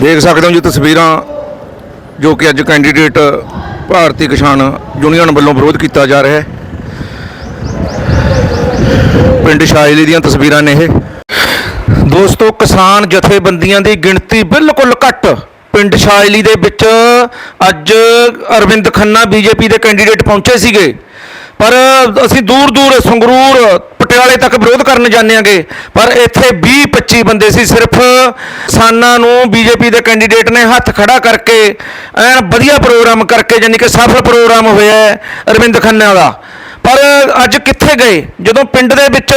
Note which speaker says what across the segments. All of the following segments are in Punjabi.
Speaker 1: ਦੇਖ ਸਕਦੇ ਹੋ ਜੀ ਤਸਵੀਰਾਂ ਜੋ ਕਿ ਅੱਜ ਕੈਂਡੀਡੇਟ ਭਾਰਤੀ ਕਿਸਾਨ ਯੂਨੀਅਨ ਵੱਲੋਂ ਵਿਰੋਧ ਕੀਤਾ ਜਾ ਰਿਹਾ ਹੈ। ਪਿੰਡ ਸ਼ਾਇਲੀ ਦੀਆਂ ਤਸਵੀਰਾਂ ਨੇ ਇਹ। ਦੋਸਤੋ, ਕਿਸਾਨ ਜਥੇਬੰਦੀਆਂ ਦੀ ਗਿਣਤੀ ਬਿਲਕੁਲ ਘੱਟ। ਪਿੰਡ ਸ਼ਾਇਲੀ ਦੇ ਵਿੱਚ ਅੱਜ ਅਰਵਿੰਦ ਖੰਨਾ ਬੀਜੇਪੀ ਦੇ ਕੈਂਡੀਡੇਟ ਪਹੁੰਚੇ ਸੀਗੇ। ਪਰ ਅਸੀਂ ਦੂਰ ਦੂਰ ਸੰਗਰੂਰ, ਪਟਿਆਲੇ ਤੱਕ ਵਿਰੋਧ ਕਰਨ ਜਾਂਦੇ ਆਂਗੇ ਪਰ ਇੱਥੇ 20 25 ਬੰਦੇ ਸੀ, ਸਿਰਫ ਕਿਸਾਨਾਂ ਨੂੰ ਬੀਜੇਪੀ ਦੇ ਕੈਂਡੀਡੇਟ ਨੇ ਹੱਥ ਖੜਾ ਕਰਕੇ ਐਨ ਵਧੀਆ ਪ੍ਰੋਗਰਾਮ ਕਰਕੇ ਯਾਨੀ ਕਿ ਸਫਲ ਪ੍ਰੋਗਰਾਮ ਹੋਇਆ ਅਰਵਿੰਦ ਖੰਨਾ ਦਾ। ਪਰ ਅੱਜ ਕਿੱਥੇ ਗਏ? ਜਦੋਂ ਪਿੰਡ ਦੇ ਵਿੱਚ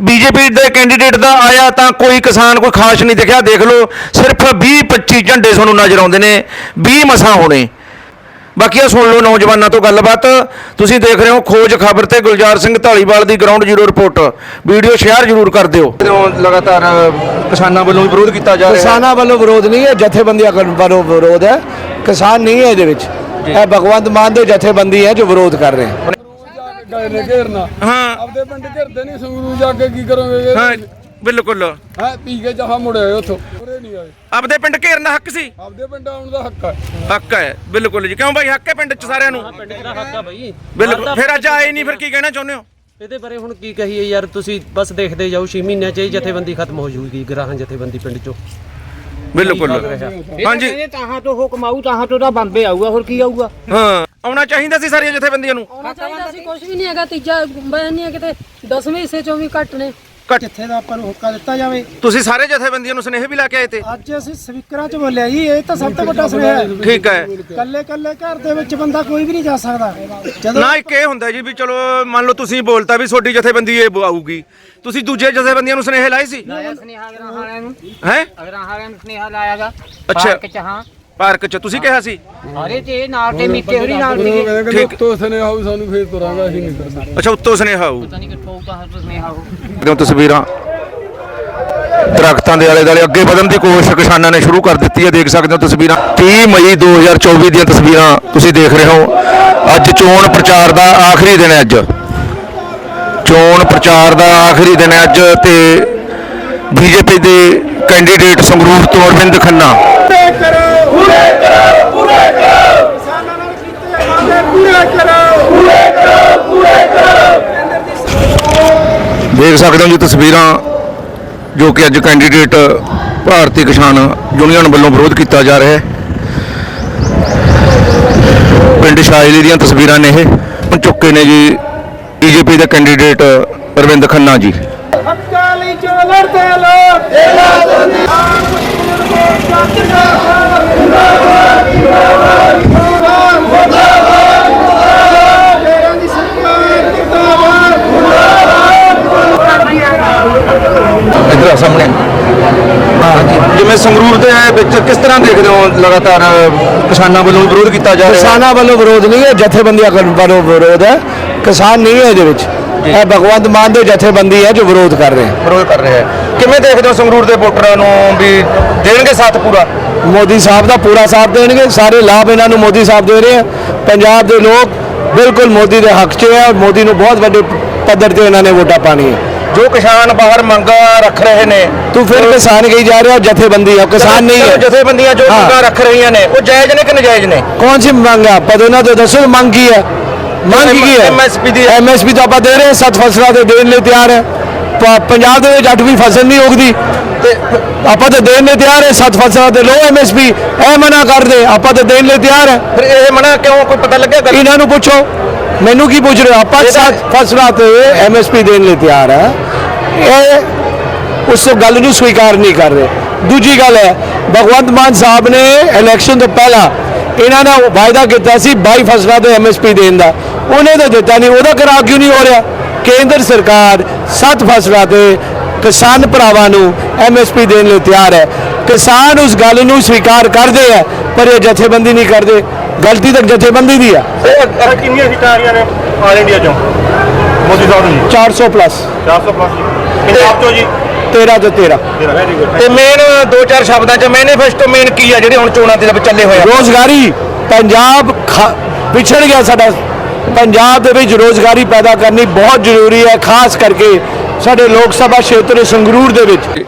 Speaker 1: ਬੀਜੇਪੀ ਦੇ ਕੈਂਡੀਡੇਟ ਦਾ ਆਇਆ ਤਾਂ ਕੋਈ ਕਿਸਾਨ ਕੋਈ ਖਾਸ ਨਹੀਂ ਦਿਖਿਆ। ਦੇਖ ਲਓ, ਸਿਰਫ 20 25 ਝੰਡੇ ਤੁਹਾਨੂੰ ਨਜ਼ਰ ਆਉਂਦੇ ਨੇ 20 ਮਸਾਂ ਹੋਣੇ। ਬਾਕੀ ਆ ਸੁਣ ਲਓ ਨੌਜਵਾਨਾਂ ਤੋਂ ਗੱਲਬਾਤ। ਤੁਸੀਂ ਦੇਖ ਰਹੇ ਹੋ ਖੋਜ ਖਬਰ ਤੇ ਗੁਲਜ਼ਾਰ ਸਿੰਘ ਢਾਲੀਵਾਲ ਦੀ ground zero report video share ਜ਼ਰੂਰ ਕਰ ਦਿਓ। ਲਗਾਤਾਰ ਕਿਸਾਨਾਂ ਵੱਲੋਂ ਵਿਰੋਧ ਕੀਤਾ ਜਾ
Speaker 2: ਕਿਸਾਨਾਂ ਵੱਲੋਂ ਵਿਰੋਧ ਨਹੀਂ ਹੈ ਜਥੇਬੰਦੀਆਂ ਵੱਲੋਂ ਵਿਰੋਧ ਹੈ। ਕਿਸਾਨ ਨਹੀਂ ਹੈ ਇਹਦੇ ਵਿੱਚ। ਇਹ ਭਗਵੰਤ ਮਾਨ ਦੇ ਜਥੇਬੰਦੀ ਹੈ ਜੋ ਵਿਰੋਧ ਕਰ ਰਹੇ ਹੈ।
Speaker 3: ਗਏ ਨੇ ਘੇਰਨਾ।
Speaker 1: ਹਾਂ।
Speaker 3: ਆਪਦੇ ਪਿੰਡ ਘੇਰਦੇ ਨਹੀਂ ਸੰਗਰੂ ਜਾ ਕੇ ਕੀ ਕਰੋਗੇ?
Speaker 1: ਹਾਂ। ਬਿਲਕੁਲ।
Speaker 3: ਹੈ ਪੀ ਕੇ ਜਹਾ ਮੁੜੇ ਆਏ ਉੱਥੋਂ। ਉਰੇ ਨਹੀਂ ਆਏ।
Speaker 1: ਆਪਦੇ ਪਿੰਡ ਘੇਰਨ ਦਾ ਹੱਕ ਸੀ?
Speaker 3: ਆਪਦੇ ਪਿੰਡ ਆਉਣ ਦਾ ਹੱਕ ਹੈ।
Speaker 1: ਹੱਕ ਹੈ ਬਿਲਕੁਲ ਜੀ। ਕਿਉਂ ਬਾਈ ਹੱਕ ਹੈ ਪਿੰਡ ਚ ਸਾਰਿਆਂ ਨੂੰ?
Speaker 4: ਪਿੰਡ ਦਾ ਹੱਕ ਆ ਬਈ।
Speaker 1: ਬਿਲਕੁਲ। ਫਿਰ ਅੱਜ ਆਏ ਨਹੀਂ ਫਿਰ ਕੀ ਕਹਿਣਾ ਚਾਹੁੰਦੇ ਹੋ?
Speaker 4: ਇਹਦੇ ਬਾਰੇ ਹੁਣ ਕੀ ਕਹੀਏ ਯਾਰ ਤੁਸੀਂ ਬਸ ਦੇਖਦੇ ਜਾਓ 6 ਮਹੀਨਿਆਂ ਚ ਇਹ ਜਥੇਬੰਦੀ ਖਤਮ ਹੋ ਜੂਗੀ ਗਰਾਹਾਂ ਜਥੇਬੰਦੀ ਪਿੰਡ ਚੋਂ।
Speaker 1: ਬਿਲਕੁਲ। ਹਾਂਜੀ।
Speaker 5: ਇਹ ਤਾਹਾਂ ਤੋਂ ਹੁਕਮ ਆਊ ਤਾਹਾਂ ਤੋਂ ਤਾਂ ਬੰਬੇ ਆਊਗਾ ਹੋਰ ਕੀ ਆਊਗਾ?
Speaker 1: ਹਾਂ ਆਉਣਾ ਚਾਹੀਦਾ ਸੀ ਸਾਰੀਆਂ ਜਥੇਬੰਦੀਆਂ ਨੂੰ।
Speaker 6: ਆਉਣਾ ਚਾਹੀਦਾ ਸੀ ਕੁਝ ਵੀ ਨਹੀਂ ਹੈਗਾ ਤੀਜਾ ਮੈਂ ਨਹੀਂ ਹੈ ਕਿਤੇ 10ਵੇਂ ਹਿੱਸੇ ਚੋਂ ਵੀ ਘੱਟ ਨੇ।
Speaker 7: ਜਿੱਥੇ ਦਾ ਆਪਾਂ ਨੂੰ ਹੁੱਕਾ ਦਿੱਤਾ ਜਾਵੇ।
Speaker 1: ਤੁਸੀਂ ਸਾਰੇ ਜਥੇਬੰਦੀਆਂ ਨੂੰ ਸੁਨੇਹੇ ਵੀ ਲੈ ਕੇ ਆਏ ਤੇ?
Speaker 7: ਅੱਜ ਅਸੀਂ ਸਪੀਕਰਾਂ 'ਚ ਬੋਲਿਆ ਜੀ ਇਹ ਤਾਂ ਸਭ ਤੋਂ ਵੱਡਾ ਸੁਨੇਹਾ ਹੈ।
Speaker 1: ਠੀਕ ਹੈ।
Speaker 7: ਕੱਲੇ ਕੱਲੇ ਘਰ ਦੇ ਵਿੱਚ ਬੰਦਾ ਕੋਈ ਵੀ ਨਹੀਂ ਜਾ ਸਕਦਾ। ਜਦੋਂ
Speaker 1: ਨਾ ਇੱਕ ਇਹ ਹੁੰਦਾ ਜੀ ਵੀ ਚਲੋ ਮੰਨ ਲਓ ਤੁਸੀਂ ਬੋਲਤਾ ਵੀ ਤੁਹਾਡੀ ਜਥੇਬੰਦੀ ਇਹ ਆਊਗੀ। ਤੁਸੀਂ ਦੂਜੇ ਜਥੇਬੰਦੀਆਂ ਨੂੰ ਸੁਨੇਹੇ ਲਾਏ ਸੀ?
Speaker 5: ਲਾਇਆ ਸੁਨੇਹਾ ਅਗਰਾਂ ਹਾਲਿਆਂ ਨੂੰ।
Speaker 1: ਹੈ?
Speaker 5: ਅਗਰਾਂ ਹਾਲਿਆਂ ਨੂੰ ਸੁਨੇਹਾ ਲਾਇਆਗਾ।
Speaker 1: ਅੱਛਾ।
Speaker 5: ਪਾਰਕ ਚ ਹਾਂ।
Speaker 1: ਪਾਰਕ 'ਚ ਤੁਸੀਂ ਕਿਹਾ ਸੀ?
Speaker 5: ਸਾਰੇ ਤੇ ਨਾਲ ਤੇ ਮਿੱਕੇ ਹੋਰੀ ਨਾਲ
Speaker 3: ਉਹ
Speaker 5: ਸੀਗੇ
Speaker 3: ਕਹਿੰਦੇ ਕਿ ਉੱਤੋਂ ਸਨੇ ਆਉ ਸਾਨੂੰ ਫੇਰ ਤੁਰਾਂਗਾ ਅਸੀਂ ਨਹੀਂ ਕਰਦੇ
Speaker 1: ਅੱਛਾ ਉੱਤੋਂ ਸੁਨੇਹਾ ਆਊ।
Speaker 5: ਪਤਾ ਨਹੀਂ ਕਿੱਥੋਂ ਤਾਂ ਸੁਨੇਹਾ ਹੋ
Speaker 1: ਦੇਖੋ ਤਸਵੀਰਾਂ। ਦਰਖਤਾਂ ਦੇ ਆਲੇ ਦੁਆਲੇ ਅੱਗੇ ਵਧਣ ਦੀ ਕੋਸ਼ਿਸ਼ ਕਿਸਾਨਾਂ ਨੇ ਸ਼ੁਰੂ ਕਰ ਦਿੱਤੀ ਹੈ ਦੇਖ ਸਕਦੇ ਹੋ ਤਸਵੀਰਾਂ। 30 ਮਈ 2024 ਦੀਆਂ ਤਸਵੀਰਾਂ ਤੁਸੀਂ ਦੇਖ ਰਹੇ ਹੋ। ਅੱਜ ਚੋਣ ਪ੍ਰਚਾਰ ਦਾ ਆਖਰੀ ਦਿਨ ਹੈ ਅੱਜ। ਚੋਣ ਪ੍ਰਚਾਰ ਦਾ ਆਖਰੀ ਦਿਨ ਹੈ ਅੱਜ ਤੇ ਬੀਜੇਪੀ ਦੇ ਕੈਂਡੀਡੇਟ ਸੰਗਰੂਰ ਤੋਂ ਅਰਵਿੰਦ ਖੰਨਾ। ਦੇਖ ਸਕਦੇ ਹੋ ਜੀ ਤਸਵੀਰਾਂ ਜੋ ਕਿ ਅੱਜ ਕੈਂਡੀਡੇਟ ਭਾਰਤੀ ਕਿਸਾਨ ਯੂਨੀਅਨ ਵੱਲੋਂ ਵਿਰੋਧ ਕੀਤਾ ਜਾ ਰਿਹਾ ਹੈ। ਪਿੰਡ ਸ਼ਾਇਲੀ ਦੀਆਂ ਤਸਵੀਰਾਂ ਨੇ ਇਹ। ਚੁੱਕੇ ਨੇ ਜੀ ਬੀਜੇਪੀ ਦੇ ਕੈਂਡੀਡੇਟ ਅਰਵਿੰਦ ਖੰਨਾ ਜੀ। ਇੱਧਰ ਆ ਸਾਹਮਣੇ। ਜਿਵੇਂ ਸੰਗਰੂਰ ਦੇ ਵਿੱਚ ਕਿਸ ਤਰ੍ਹਾਂ ਦੇਖਦੇ ਹੋ ਲਗਾਤਾਰ ਕਿਸਾਨਾਂ ਵੱਲੋਂ ਵਿਰੋਧ ਕੀਤਾ ਜਾ ਰਿਹਾ
Speaker 2: ਕਿਸਾਨਾਂ ਵੱਲੋਂ ਵਿਰੋਧ ਨਹੀਂ ਹੈ, ਜਥੇਬੰਦੀਆਂ ਵੱਲੋਂ ਵਿਰੋਧ ਹੈ। ਕਿਸਾਨ ਨਹੀਂ ਹੈ ਇਹਦੇ ਵਿੱਚ। ਇਹ ਭਗਵੰਤ ਮਾਨ ਦੇ ਜਥੇਬੰਦੀ ਹੈ ਜੋ ਵਿਰੋਧ ਕਰ ਰਹੇ ਹੈ।
Speaker 1: ਵਿਰੋਧ ਕਰ ਰਿਹਾ ਹੈ। ਕਿਵੇਂ ਦੇਖਦੇ ਹੋ ਸੰਗਰੂਰ ਦੇ ਵੋਟਰਾਂ ਨੂੰ ਵੀ ਦੇਣਗੇ ਸਾਥ ਪੂਰਾ?
Speaker 2: ਮੋਦੀ ਸਾਹਿਬ ਦਾ ਪੂਰਾ ਸਾਥ ਦੇਣਗੇ। ਸਾਰੇ ਲਾਭ ਇਹਨਾਂ ਨੂੰ ਮੋਦੀ ਸਾਹਿਬ ਦੇ ਰਹੇ ਆ ਪੰਜਾਬ ਦੇ ਲੋਕ ਬਿਲਕੁਲ ਮੋਦੀ ਦੇ ਹੱਕ 'ਚ ਹੈ। ਮੋਦੀ ਨੂੰ ਬਹੁਤ ਵੱਡੇ ਪੱਧਰ ਤੇ ਇਹਨਾਂ ਨੇ ਵੋਟਾਂ ਪਾਣੀ ਹੈ
Speaker 1: ਜੋ ਕਿਸਾਨ ਬਾਹਰ ਮੰਗਾਂ ਰੱਖ ਰਹੇ ਨੇ
Speaker 2: ਤੂੰ ਫਿਰ ਕਿਸਾਨ ਕਹੀ ਜਾ ਰਿਹਾ ਜਥੇਬੰਦੀ ਹੈ ਕਿਸਾਨ ਨਹੀਂ ਹੈ।
Speaker 1: ਜਥੇਬੰਦੀਆਂ ਜੋ। ਮੰਗਾਂ ਰੱਖ ਰਹੀਆਂ ਨੇ ਉਹ ਜਾਇਜ਼ ਨੇ ਕਿ ਨਜਾਇਜ਼ ਨੇ?
Speaker 2: ਕੌਣ ਸੀ ਮੰਗ? ਹੈ ਆਪਾਂ ਦੋਨਾਂ ਤੋਂ ਦੱਸੋ ਮੰਗ ਕੀ ਹੈ? ਮੰਗ ਕੀ ਹੈ?
Speaker 1: MSP ਦੀ।
Speaker 2: ਐਮਐਸਪੀ ਤਾਂ ਆਪਾਂ ਦੇ ਰਹੇ ਹਾਂ ਸੱਤ ਫਸਲਾਂ ਤੇ ਦੇਣ ਲਈ ਤਿਆਰ ਹੈ। ਪ- ਪੰਜਾਬ ਦੇ ਵਿੱਚ ਅੱਠਵੀਂ ਫਸਲ ਨਹੀਂ ਉਗਦੀ। ਤੇ ਆਪਾਂ ਤਾਂ ਦੇਣ ਲਈ ਤਿਆਰ ਹੈ ਸੱਤ ਫਸਲਾਂ ਤੇ ਲੋ ਐਮਐਸਪੀ ਇਹ ਮਨਾ ਕਰ ਦੇ ਆਪਾਂ ਤਾਂ ਦੇਣ ਲਈ ਤਿਆਰ ਹੈ।
Speaker 1: ਫਿਰ ਇਹ ਮਨਾ ਕਿਉਂ? ਕੋਈ ਪਤਾ ਲੱਗਿਆ ਗੱਲ
Speaker 2: ਇਹਨਾਂ ਨੂੰ ਪੁੱਛੋ। ਮੈਨੂੰ ਕੀ ਪੁੱਛ ਰਹੇ ਹੋ? ਆਪਾਂ ਸੱਤ ਫਸਲਾਂ ਤੇ ਐਮਐਸਪੀ ਦੇਣ ਲਈ ਤਿਆਰ ਹੈ। ਇਹ ਉਸ ਗੱਲ ਨੂੰ ਸਵੀਕਾਰ ਨਹੀਂ ਕਰ ਰਹੇ। ਦੂਜੀ ਗੱਲ ਹੈ ਭਗਵੰਤ ਮਾਨ ਸਾਹਿਬ ਨੇ ਇਲੈਕਸ਼ਨ ਤੋਂ ਪਹਿਲਾਂ ਇਹਨਾਂ ਨੇ ਵਾਅਦਾ ਕੀਤਾ ਸੀ 22 ਫਸਲਾਂ ਤੇ ਐਮਐਸਪੀ ਦੇਣ ਦਾ। ਉਹਨੇ ਤਾਂ ਦਿੱਤਾ ਨਹੀਂ ਉਹਦਾ ਕਰਾ ਕਿਉਂ ਨਹੀਂ ਹੋ ਰਿਹਾ? ਕੇਂਦਰ ਸਰਕਾਰ ਸੱਤ ਫਸਲਾਂ ਤੇ ਕਿਸਾਨ ਭਰਾਵਾਂ ਨੂੰ ਐਮਐਸਪੀ ਦੇਣ ਲਈ ਤਿਆਰ ਹੈ। ਕਿਸਾਨ ਉਸ ਗੱਲ ਨੂੰ ਸਵੀਕਾਰ ਕਰਦੇ ਹੈ ਪਰ ਇਹ ਜਥੇਬੰਦੀ ਨਹੀਂ ਕਰਦੇ। ਗਲਤੀ ਤਾਂ ਜਥੇਬੰਦੀ ਦੀ
Speaker 1: ਇਹ ਕਿੰਨੀਆਂ ਸੀਟਾਂ ਆ ਰਹੀਆਂ ਨੇ ਆਲ ਇੰਡੀਆ ਚੋਂ? ਮੋਦੀ ਸਾਹਿਬ ਨੂੰ
Speaker 2: 400 ਪਲੱਸ
Speaker 1: 400 ਪਲੱਸ ਪੰਜਾਬ ਚੋਂ ਜੀ?
Speaker 2: 13 ਤੋਂ 13
Speaker 1: ਤੇ ਮੇਨ ਦੋ ਚਾਰ ਸ਼ਬਦਾਂ ਚ ਮੈਨੀਫੈਸਟੋ ਮੇਨ ਕੀ ਆ ਜਿਹੜੇ ਹੁਣ ਚੋਣਾਂ ਦੇ ਵਿੱਚ ਚੱਲੇ ਹੋਏ ਆ?
Speaker 2: ਰੋਜ਼ਗਾਰੀ ਪੰਜਾਬ ਖਾ- ਵਿਛੜ ਗਿਆ ਸਾਡਾ। ਪੰਜਾਬ ਦੇ ਵਿੱਚ ਰੋਜ਼ਗਾਰੀ ਪੈਦਾ ਕਰਨੀ ਬਹੁਤ ਜ਼ਰੂਰੀ ਹੈ ਖਾਸ ਕਰਕੇ ਸਾਡੇ ਲੋਕ ਸਭਾ ਖੇਤਰ ਸੰਗਰੂਰ ਦੇ ਵਿੱਚ।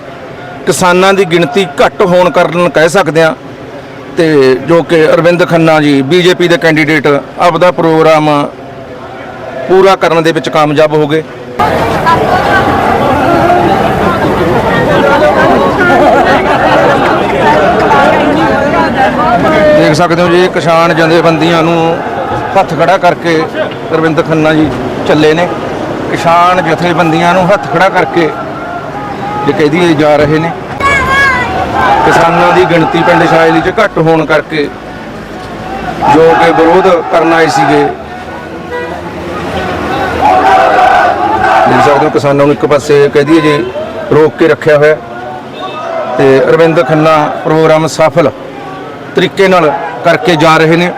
Speaker 1: ਕਿਸਾਨਾਂ ਦੀ ਗਿਣਤੀ ਘੱਟ ਹੋਣ ਕਾਰਨ ਕਹਿ ਸਕਦੇ ਆ ਤੇ ਜੋ ਕਿ ਅਰਵਿੰਦ ਖੰਨਾ ਜੀ ਬੀਜੇਪੀ ਦੇ ਕੈਂਡੀਡੇਟ ਆਪਦਾ ਪ੍ਰੋਗਰਾਮ ਪੂਰਾ ਕਰਨ ਦੇ ਵਿੱਚ ਕਾਮਯਾਬ ਹੋ ਗਏ। ਦੇਖ ਸਕਦੇ ਹੋ ਜੀ, ਕਿਸਾਨ ਜਥੇਬੰਦੀਆਂ ਨੂੰ ਹੱਥ ਖੜਾ ਕਰਕੇ ਅਰਵਿੰਦ ਖੰਨਾ ਜੀ ਚੱਲੇ ਨੇ। ਕਿਸਾਨ ਜਥੇਬੰਦੀਆਂ ਨੂੰ ਹੱਥ ਖੜਾ ਕਰਕੇ ਜੇ ਕਹਿ ਦਈਏ ਜਾ ਰਹੇ ਨੇ। ਕਿਸਾਨਾਂ ਦੀ ਗਿਣਤੀ ਪਿੰਡ ਸ਼ਾਇਲੀ 'ਚ ਘੱਟ ਹੋਣ ਕਰਕੇ ਜੋ ਕਿ ਵਿਰੋਧ ਕਰਨ ਆਏ ਸੀਗੇ। ਦੇਖ ਸਕਦੇ ਹੋ, ਕਿਸਾਨਾਂ ਨੂੰ ਇੱਕ ਪਾਸੇ ਕਹਿ ਦਈਏ ਜੀ, ਰੋਕ ਕੇ ਰੱਖਿਆ ਹੋਇਆ। ਤੇ ਅਰਵਿੰਦ ਖੰਨਾ ਪ੍ਰੋਗਰਾਮ ਸਫਲ ਤਰੀਕੇ ਨਾਲ ਕਰਕੇ ਜਾ ਰਹੇ ਨੇ।